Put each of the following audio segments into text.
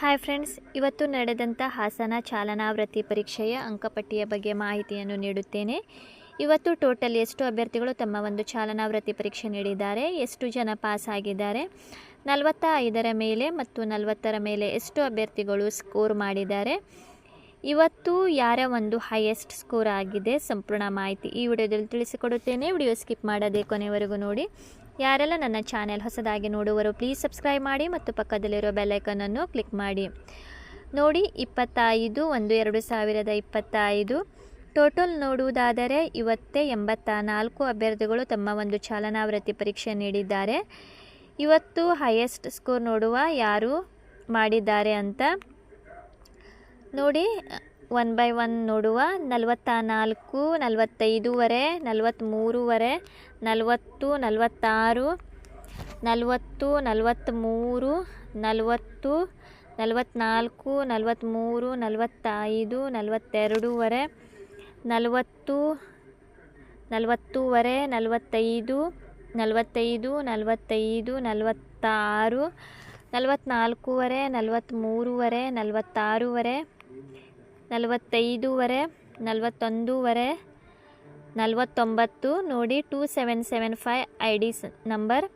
Hi friends ಇವತ್ತು ನಡೆದಂಥ ಹಾಸನ ಚಾಲನಾ ವೃತ್ತಿ ಪರೀಕ್ಷೆಯ ಅಂಕಪಟ್ಟಿಯ ಬಗ್ಗೆ ಮಾಹಿತಿಯನ್ನು ನೀಡುತ್ತೇನೆ. ಇವತ್ತು ಟೋಟಲ್ ಎಷ್ಟು ಅಭ್ಯರ್ಥಿಗಳು ತಮ್ಮ ಒಂದು ಚಾಲನಾ ವೃತ್ತಿ ಪರೀಕ್ಷೆ ನೀಡಿದ್ದಾರೆ, ಎಷ್ಟು ಜನ ಪಾಸ್ ಆಗಿದ್ದಾರೆ ನಲವತ್ತ ಐದರ ಮೇಲೆ ಮತ್ತು ನಲವತ್ತರ ಮೇಲೆ ಎಷ್ಟು ಅಭ್ಯರ್ಥಿಗಳು ಸ್ಕೋರ್ ಮಾಡಿದ್ದಾರೆ, ಇವತ್ತು ಯಾರ ಒಂದು ಹೈಯೆಸ್ಟ್ ಸ್ಕೋರ್ ಆಗಿದೆ, ಸಂಪೂರ್ಣ ಮಾಹಿತಿ ಈ ವಿಡಿಯೋದಲ್ಲಿ ತಿಳಿಸಿಕೊಡುತ್ತೇನೆ. ವಿಡಿಯೋ ಸ್ಕಿಪ್ ಮಾಡದೆ ಕೊನೆವರೆಗೂ ನೋಡಿ. ಯಾರೆಲ್ಲ ನನ್ನ ಚಾನೆಲ್ ಹೊಸದಾಗಿ ನೋಡುವರು ಪ್ಲೀಸ್ ಸಬ್ಸ್ಕ್ರೈಬ್ ಮಾಡಿ ಮತ್ತು ಪಕ್ಕದಲ್ಲಿರೋ ಬೆಲ್ಲೈಕನನ್ನು ಕ್ಲಿಕ್ ಮಾಡಿ. ನೋಡಿ, ಇಪ್ಪತ್ತೈದು, ಒಂದು, ಎರಡು ಸಾವಿರದ ಇಪ್ಪತ್ತೈದು. ಟೋಟಲ್ ನೋಡುವುದಾದರೆ ಇವತ್ತೇ ಎಂಬತ್ತ ನಾಲ್ಕು ಅಭ್ಯರ್ಥಿಗಳು ತಮ್ಮ ಒಂದು ಚಾಲನಾ ವೃತ್ತಿ ಪರೀಕ್ಷೆ ನೀಡಿದ್ದಾರೆ. ಇವತ್ತು ಹೈಯೆಸ್ಟ್ ಸ್ಕೋರ್ ನೋಡುವ ಯಾರು ಮಾಡಿದ್ದಾರೆ ಅಂತ ನೋಡಿ ಒನ್ ಬೈ ಒನ್ ನೋಡುವ. ನಲವತ್ತ ನಾಲ್ಕು ನಲವತ್ತೈದುವರೆ ನಲವತ್ತ್ಮೂರುವರೆ ನಲವತ್ತು, ನಲವತ್ತಾರು, ನಲವತ್ತು ನಲವತ್ತ್ಮೂರು ನಲವತ್ತು ನಲವತ್ತ್ನಾಲ್ಕು ನಲವತ್ತ್ಮೂರು ನಲವತ್ತೈದು ನಲವತ್ತೆರಡೂವರೆ ನಲವತ್ತು ನಲವತ್ತೂವರೆ ನಲವತ್ತೈದು ನಲವತ್ತೈದು ನಲವತ್ತೈದು, ನಲವತ್ತಾರು ನಲವತ್ತ್ನಾಲ್ಕೂವರೆ ನಲವತ್ತ್ಮೂರುವರೆ ನಲವತ್ತಾರೂವರೆ ನಲವತ್ತೈದೂವರೆ, ನಲವತ್ತೊಂದೂವರೆ, ನಲವತ್ತೊಂಬತ್ತು ನೋಡಿ two seven seven five I D number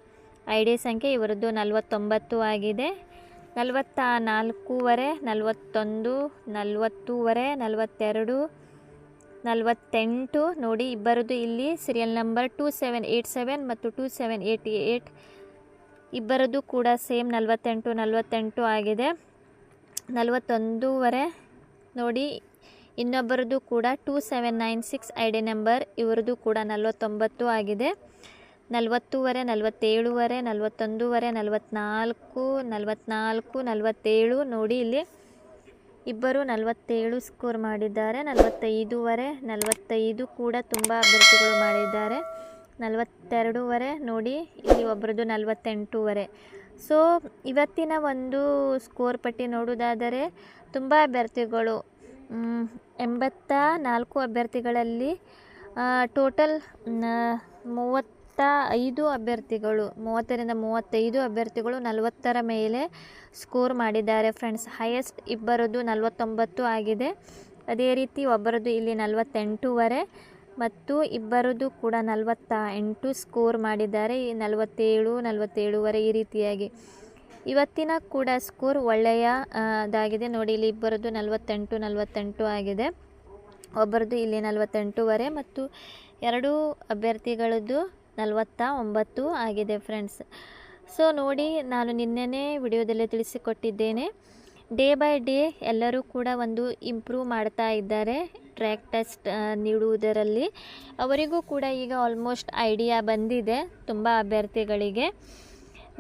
I D ಸಂಖ್ಯೆ ಇವರದ್ದು ನಲವತ್ತೊಂಬತ್ತು ಆಗಿದೆ. ನಲವತ್ತ ನಾಲ್ಕೂವರೆ ನಲವತ್ತೊಂದು, ನಲವತ್ತೂವರೆ, ನಲವತ್ತೆರಡು, ನಲವತ್ತೆಂಟು ನೋಡಿ ಇಬ್ಬರದ್ದು ಇಲ್ಲಿ serial number two seven eight seven ಮತ್ತು ಟೂ ಸೆವೆನ್ ಏಯ್ಟಿ ಏಯ್ಟ್ ಇಬ್ಬರದ್ದು ಕೂಡ ಸೇಮ್ ನಲವತ್ತೆಂಟು ನಲವತ್ತೆಂಟು ಆಗಿದೆ. ನಲವತ್ತೊಂದೂವರೆ ನೋಡಿ ಇನ್ನೊಬ್ಬರದ್ದು ಕೂಡ two seven nine six I D number ಇವರದ್ದು ಕೂಡ ನಲವತ್ತೊಂಬತ್ತು ಆಗಿದೆ. ನಲವತ್ತೂವರೆ, ನಲವತ್ತೇಳುವರೆ, ನಲವತ್ತೊಂದೂವರೆ ನಲವತ್ತ್ನಾಲ್ಕು ನಲವತ್ತ್ನಾಲ್ಕು ನಲವತ್ತೇಳು ನೋಡಿ ಇಲ್ಲಿ ಇಬ್ಬರು ನಲವತ್ತೇಳು ಸ್ಕೋರ್ ಮಾಡಿದ್ದಾರೆ. ನಲವತ್ತೈದೂವರೆ, ನಲವತ್ತೈದು ಕೂಡ ತುಂಬ ಅಭ್ಯರ್ಥಿಗಳು ಮಾಡಿದ್ದಾರೆ. ನಲವತ್ತೆರಡೂವರೆ ನೋಡಿ, ಇಲ್ಲಿ ಒಬ್ಬರದ್ದು ನಲವತ್ತೆಂಟೂವರೆ. ಸೊ ಇವತ್ತಿನ ಒಂದು ಸ್ಕೋರ್ ಪಟ್ಟಿ ನೋಡುವುದಾದರೆ ತುಂಬ ಅಭ್ಯರ್ಥಿಗಳು ಎಂಬತ್ತ ನಾಲ್ಕು ಅಭ್ಯರ್ಥಿಗಳಲ್ಲಿ ಟೋಟಲ್ ಮೂವತ್ತ ಐದು ಅಭ್ಯರ್ಥಿಗಳು, ಮೂವತ್ತರಿಂದ ಮೂವತ್ತೈದು ಅಭ್ಯರ್ಥಿಗಳು ನಲವತ್ತರ ಮೇಲೆ ಸ್ಕೋರ್ ಮಾಡಿದ್ದಾರೆ ಫ್ರೆಂಡ್ಸ್ ಹೈಯೆಸ್ಟ್ ಇಬ್ಬರದ್ದು ನಲವತ್ತೊಂಬತ್ತು ಆಗಿದೆ. ಅದೇ ರೀತಿ ಒಬ್ಬರದ್ದು ಇಲ್ಲಿ ನಲವತ್ತೆಂಟೂವರೆ. ಮತ್ತು ಇಬ್ಬರದ್ದು ಕೂಡ ನಲವತ್ತ ಎಂಟು ಸ್ಕೋರ್ ಮಾಡಿದ್ದಾರೆ. ನಲವತ್ತೇಳು, ನಲವತ್ತೇಳುವರೆ ಈ ರೀತಿಯಾಗಿ. ಇವತ್ತಿನ ಕೂಡ ಸ್ಕೋರ್ ಒಳ್ಳೆಯ ಅದಾಗಿದೆ ನೋಡಿ, ಇಲ್ಲಿ ಇಬ್ಬರದ್ದು ನಲವತ್ತೆಂಟು ನಲವತ್ತೆಂಟು ಆಗಿದೆ. ಒಬ್ಬರದ್ದು ಇಲ್ಲಿ ನಲವತ್ತೆಂಟೂವರೆ ಮತ್ತು ಎರಡು ಅಭ್ಯರ್ಥಿಗಳದ್ದು ನಲವತ್ತ ಒಂಬತ್ತು ಆಗಿದೆ ಫ್ರೆಂಡ್ಸ್. ಸೊ, ನೋಡಿ, ನಾನು ನಿನ್ನೆನೇ ವಿಡಿಯೋದಲ್ಲಿ ತಿಳಿಸಿಕೊಟ್ಟಿದ್ದೇನೆ. ಡೇ ಬೈ ಡೇ ಎಲ್ಲರೂ ಕೂಡ ಒಂದು ಇಂಪ್ರೂವ್ ಮಾಡ್ತಾ ಇದ್ದಾರೆ. ಟ್ರ್ಯಾಕ್ ಟೆಸ್ಟ್ ನೀಡುವುದರಲ್ಲಿ. ಅವರಿಗೂ ಕೂಡ ಈಗ ಆಲ್ಮೋಸ್ಟ್ ಐಡಿಯಾ ಬಂದಿದೆ ತುಂಬ ಅಭ್ಯರ್ಥಿಗಳಿಗೆ.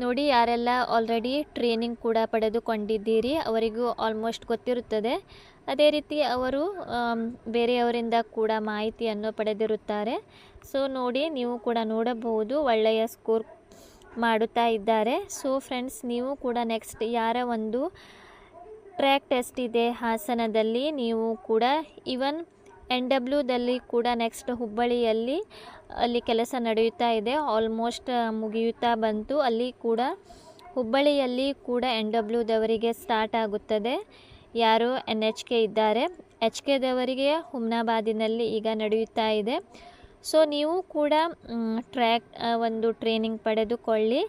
ನೋಡಿ, ಯಾರೆಲ್ಲ ಆಲ್ರೆಡಿ ಟ್ರೈನಿಂಗ್ ಕೂಡ ಪಡೆದುಕೊಂಡಿದ್ದೀರಿ, ಅವರಿಗೂ ಆಲ್ಮೋಸ್ಟ್ ಗೊತ್ತಿರುತ್ತದೆ. ಅದೇ ರೀತಿ ಅವರು ಬೇರೆಯವರಿಂದ ಕೂಡ ಮಾಹಿತಿಯನ್ನು ಪಡೆದಿರುತ್ತಾರೆ. ಸೊ ನೋಡಿ, ನೀವು ಕೂಡ ನೋಡಬಹುದು ಒಳ್ಳೆಯ ಸ್ಕೋರ್ ಮಾಡುತ್ತಾ ಇದ್ದಾರೆ. ಸೊ ಫ್ರೆಂಡ್ಸ್ ನೀವು ಕೂಡ ನೆಕ್ಸ್ಟ್ ಯಾರ ಒಂದು ಟ್ರ್ಯಾಕ್ ಟೆಸ್ಟ್ ಇದೆ ಹಾಸನದಲ್ಲಿ. ನೀವು ಕೂಡ ಇವನ್ ಎನ್ ಡಬ್ಲ್ಯೂದಲ್ಲಿ ಕೂಡ ನೆಕ್ಸ್ಟ್ ಹುಬ್ಬಳ್ಳಿಯಲ್ಲಿ ಅಲ್ಲಿ ಕೆಲಸ ನಡೆಯುತ್ತಾ ಇದೆ. ಆಲ್ಮೋಸ್ಟ್ ಮುಗಿಯುತ್ತಾ ಬಂತು. ಅಲ್ಲಿ ಕೂಡ ಹುಬ್ಬಳ್ಳಿಯಲ್ಲಿ ಕೂಡ ಎನ್ ಡಬ್ಲ್ಯೂದವರಿಗೆ ಸ್ಟಾರ್ಟ್ ಆಗುತ್ತದೆ. ಯಾರು? ಎನ್ ಎಚ್ ಕೆ ಇದ್ದಾರೆ. ಎಚ್ ಕೆದವರಿಗೆ ಹುಮ್ನಾಬಾದಿನಲ್ಲಿ ಈಗ ನಡೆಯುತ್ತಾ ಇದೆ. ಸೊ, ನೀವು ಕೂಡ ಟ್ರ್ಯಾಕ್ ಒಂದು ಟ್ರೈನಿಂಗ್ ಪಡೆದುಕೊಳ್ಳಿ.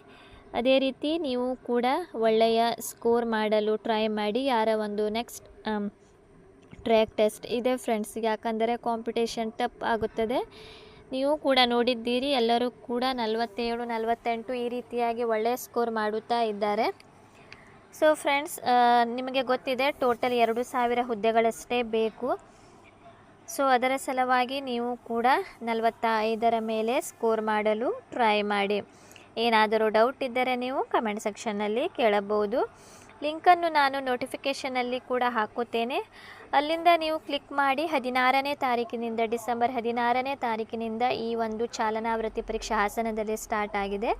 ಅದೇ ರೀತಿ ನೀವು ಕೂಡ ಒಳ್ಳೆಯ ಸ್ಕೋರ್ ಮಾಡಲು ಟ್ರೈ ಮಾಡಿ, ಯಾರ ಒಂದು ನೆಕ್ಸ್ಟ್ ಟ್ರ್ಯಾಕ್ ಟೆಸ್ಟ್ ಇದೆ ಫ್ರೆಂಡ್ಸ್ ಯಾಕಂದರೆ ಕಾಂಪಿಟೇಷನ್ ಟಪ್ ಆಗುತ್ತದೆ. ನೀವು ಕೂಡ ನೋಡಿದ್ದೀರಿ, ಎಲ್ಲರೂ ಕೂಡ ನಲವತ್ತೇಳು, ನಲವತ್ತೆಂಟು ಈ ರೀತಿಯಾಗಿ ಒಳ್ಳೆಯ ಸ್ಕೋರ್ ಮಾಡುತ್ತಾ ಇದ್ದಾರೆ. ಸೊ ಫ್ರೆಂಡ್ಸ್ ನಿಮಗೆ ಗೊತ್ತಿದೆ ಟೋಟಲ್ ಎರಡು ಸಾವಿರ ಹುದ್ದೆಗಳಷ್ಟೇ ಬೇಕು. ಸೊ ಅದರ ಸಲುವಾಗಿ ನೀವು ಕೂಡ ನಲವತ್ತ ಐದರ ಮೇಲೆ ಸ್ಕೋರ್ ಮಾಡಲು ಟ್ರೈ ಮಾಡಿ. ಏನಾದರೂ ಡೌಟ್ ಇದ್ದರೆ ನೀವು ಕಮೆಂಟ್ ಸೆಕ್ಷನ್ನಲ್ಲಿ ಕೇಳಬಹುದು. ಲಿಂಕನ್ನು ನಾನು ನೋಟಿಫಿಕೇಷನಲ್ಲಿ ಕೂಡ ಹಾಕುತ್ತೇನೆ. ಅಲ್ಲಿಂದ ನೀವು ಕ್ಲಿಕ್ ಮಾಡಿ ಹದಿನಾರನೇ ತಾರೀಕಿನಿಂದ ಡಿಸೆಂಬರ್ ಹದಿನಾರನೇ ತಾರೀಕಿನಿಂದ ಈ ಒಂದು ಚಾಲನಾ ವೃತ್ತಿ ಪರೀಕ್ಷೆ ಹಾಸನದಲ್ಲಿ ಸ್ಟಾರ್ಟ್ ಆಗಿದೆ.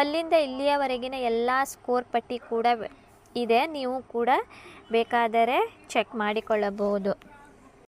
ಅಲ್ಲಿಂದ ಇಲ್ಲಿಯವರೆಗಿನ ಎಲ್ಲ ಸ್ಕೋರ್ ಪಟ್ಟಿ ಕೂಡ ಇದೆ. ನೀವು ಕೂಡ ಬೇಕಾದರೆ ಚೆಕ್ ಮಾಡಿಕೊಳ್ಳಬಹುದು.